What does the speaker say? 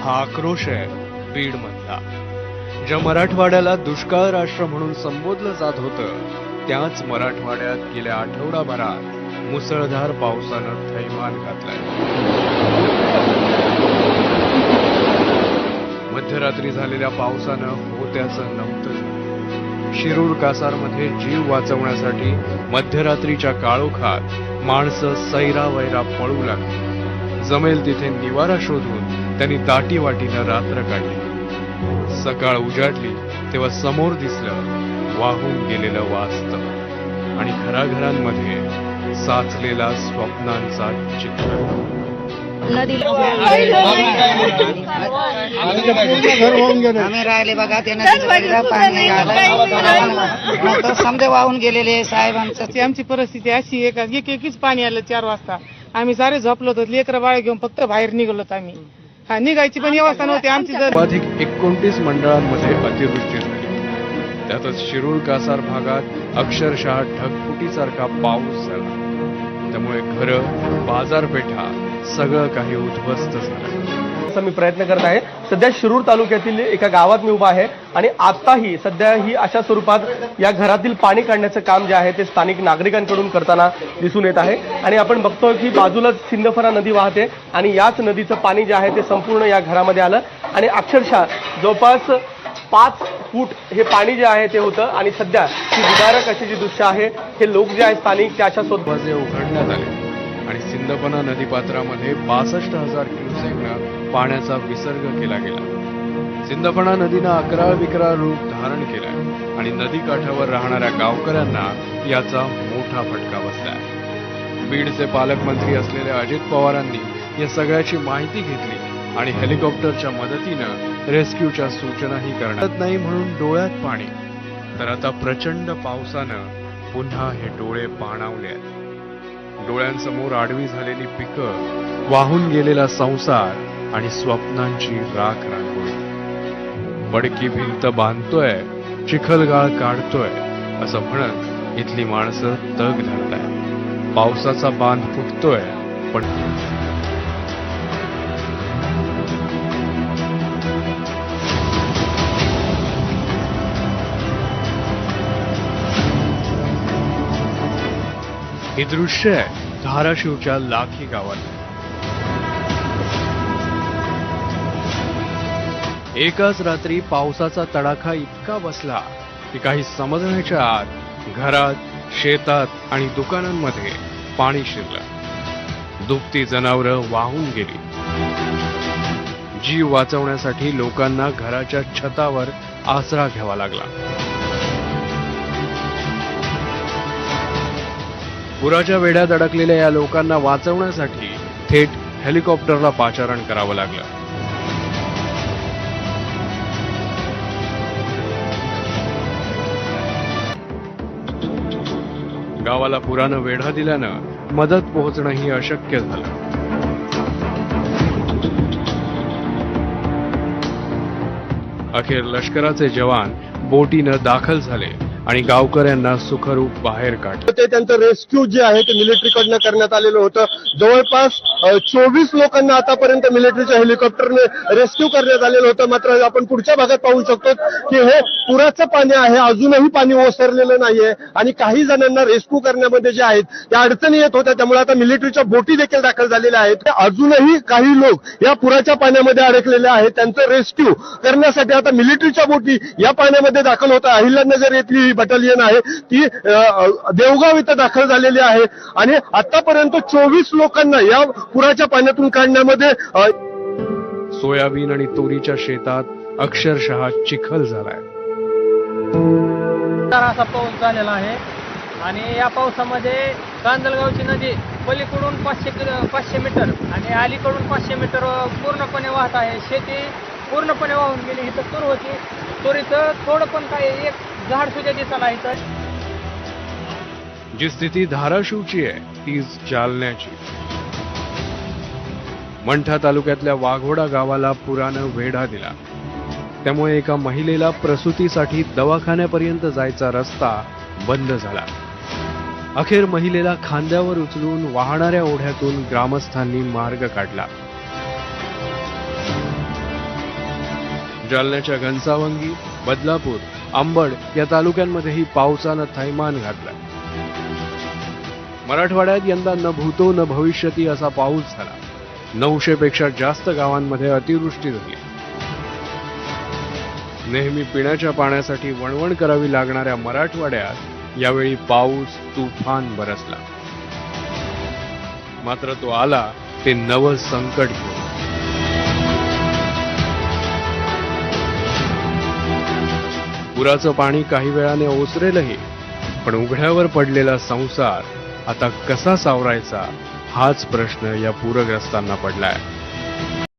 हा आक्रोश आहे बीडमधला ज्या मराठवाड्याला दुष्काळ राष्ट्र म्हणून संबोधलं जात होतं त्याच मराठवाड्यात गेल्या आठवडाभरात मुसळधार पावसानं थैमान घातलाय. मध्यरात्री झालेल्या पावसानं होत्याचं नव्हतं शिरूर कासारमध्ये जीव वाचवण्यासाठी मध्यरात्रीच्या काळोखात माणसं सैरा वैरा पळू लागली. जमेल तिथे निवारा शोधून त्यांनी दाटीवाटीनं रात्र काढली. सकाळ उजाडली तेव्हा समोर दिसलं वाहून गेलेलं वास्तव. आणि घराघरांमध्ये साचलेला स्वप्नांचा चित्र. आम्ही राहिले बघा ते नदीला पाणी आलं. तर समजे वाहून गेलेले साहेबांचं ती आमची परिस्थिती अशी आहे का? एक एकच पाणी आलं चार वाजता. आम्ही सारे झोपलो होतो लेकर बाळ घेऊन फक्त बाहेर निघालो आम्ही. हा निघायची पण व्यवस्था नव्हती. आमची जर सर्वाधिक एकोणतीस मंडळांमध्ये अतिवृष्टी झाली. त्यातच शिरूर कासार भागात अक्षरशः ढगफुटीसारखा पाऊस झाला. त्यामुळे घरं बाजारपेठा सगळं काही उद्ध्वस्त झालं. करण्याचा मी प्रयत्न करत आहे. सध्या शिरूर तालुक्यातील एका गावात मी उभा आहे आणि आताही सध्या ही अशा स्वरूपात या घरातील पाणी काढण्याचं काम जे आहे ते स्थानिक नागरिकांकडून करताना दिसून येत आहे. आणि आपण बघतोय की बाजूलाच सिंदफरा नदी वाहते आणि याच नदीचं पाणी जे आहे ते संपूर्ण या घरामध्ये आलं. आणि अक्षरशः जवळपास पाच फूट हे पाणी जे आहे ते होतं आणि सध्या ही विदारक अशी जी दृश्य आहे हे लोक जे आहेत स्थानिक ते अशा स्वतः उघडण्यात आले. आणि सिंदपना नदीपात्रामध्ये बासष्ट हजार क्युसेकनं पाण्याचा विसर्ग केला गेला. सिंदफणा नदीनं अकरा विकरा रूप धारण केलंय आणि नदी काठावर राहणाऱ्या गावकऱ्यांना याचा मोठा फटका बसलाय बीडचे पालकमंत्री असलेल्या अजित पवारांनी या सगळ्याची माहिती घेतली आणि हेलिकॉप्टरच्या मदतीनं रेस्क्यूच्या सूचनाही करण्यात नाही म्हणून डोळ्यात पाणी. तर आता प्रचंड पावसानं पुन्हा हे डोळे पाणावले आहेत. डोळ्यांसमोर आडवी झालेली पिकं वाहून गेलेला संसार आणि स्वप्नांची राख रांगोळी. बडकी भिंत बांधतोय चिखलगाळ काढतोय असं म्हणत इथली माणसं तग धरताय पावसाचा बांध फुटतोय पण हे दृश्य आहे धाराशिवच्या लाखी गावात. एकाच रात्री पावसाचा तडाखा इतका बसला की काही समजण्याच्या आत घरात शेतात आणि दुकानांमध्ये पाणी शिरलं. दुभती जनावरं वाहून गेली. जीव वाचवण्यासाठी लोकांना घराच्या छतावर आसरा घ्यावा लागला. पुराच्या वेढ्यात अडकलेल्या या लोकांना वाचवण्यासाठी थेट हेलिकॉप्टरला पाचारण करावं लागलं. गावाला पुरानं वेढा दिल्यानं मदत पोहोचणंही अशक्य झालं. अखेर लष्कराचे जवान बोटीनं दाखल झाले. आणि गावकऱ्यांना सुखरूप बाहेर काढलं. ते त्यांचं रेस्क्यू जे आहे ते मिलिटरीकडनं करण्यात आलेलं होतं. जवळपास चोवीस लोकांना आतापर्यंत मिलिटरीच्या हेलिकॉप्टरने रेस्क्यू करण्यात आलेलं होतं. मात्र आपण पुढच्या भागात पाहू शकतो की हे पुराचं पाणी आहे. अजूनही पाणी ओसरलेलं नाहीये. आणि काही जणांना रेस्क्यू करण्यामध्ये जे आहेत त्या अडचणी येत होत्या. त्यामुळे आता मिलिटरीच्या बोटी देखील दाखल झालेल्या आहेत. अजूनही काही लोक या पुराच्या पाण्यामध्ये अडकलेले आहेत. त्यांचं रेस्क्यू करण्यासाठी आता मिलिटरीच्या बोटी या पाण्यामध्ये दाखल होता अहिल्यांना अहिल्यानगर येथली बटालियन आहे ती देवगाव इथं दाखल झालेली आहे. आणि आतापर्यंत चोवीस लोकांना या पुराच्या पाण्यातून काढण्यामध्ये सोयाबीन आणि तोरीच्या शेतात अक्षरशः चिखल झालाय. असा पाऊस झालेला आहे. आणि या पावसामध्ये कांदलगावची नदी पलीकडून पाचशे किलो पाचशे मीटर आणि अलीकडून पाचशे मीटर पूर्णपणे वाहत आहे. शेती पूर्णपणे वाहून गेली. इथं तूर होती. तुरीचं थोडं पण काही एक झाड सुद्धा दिसायला इथं जी स्थिती धाराशिवची आहे तीच जालन्याची. मंठा तालुक्यातल्या वाघोडा गावाला पुरानं वेढा दिला. त्यामुळे एका महिलेला प्रसूतीसाठी दवाखान्यापर्यंत जायचा रस्ता बंद झाला. अखेर महिलेला खांद्यावर उचलून वाहणाऱ्या ओढ्यातून ग्रामस्थांनी मार्ग काढला. जालन्याच्या घनसावंगी बदलापूर अंबड या तालुक्यांमध्येही पावसानं थैमान घातलं मराठवाड्यात यंदा न भूतो न भविष्यती असा पाऊस झाला. नऊशे पेक्षा जास्त गावांमध्ये अतिवृष्टी झाली. नेहमी पिण्याच्या पाण्यासाठी वणवण करावी लागणाऱ्या मराठवाड्यात यावेळी पाऊस तुफान बरसला. मात्र तो आला ते नवं संकट घेऊन. पुराचं पाणी काही वेळाने ओसरेलही पण उघड्यावर पडलेला संसार आता कसा सावरायचा हाच प्रश्न या पूरग्रस्तांना पडलाय.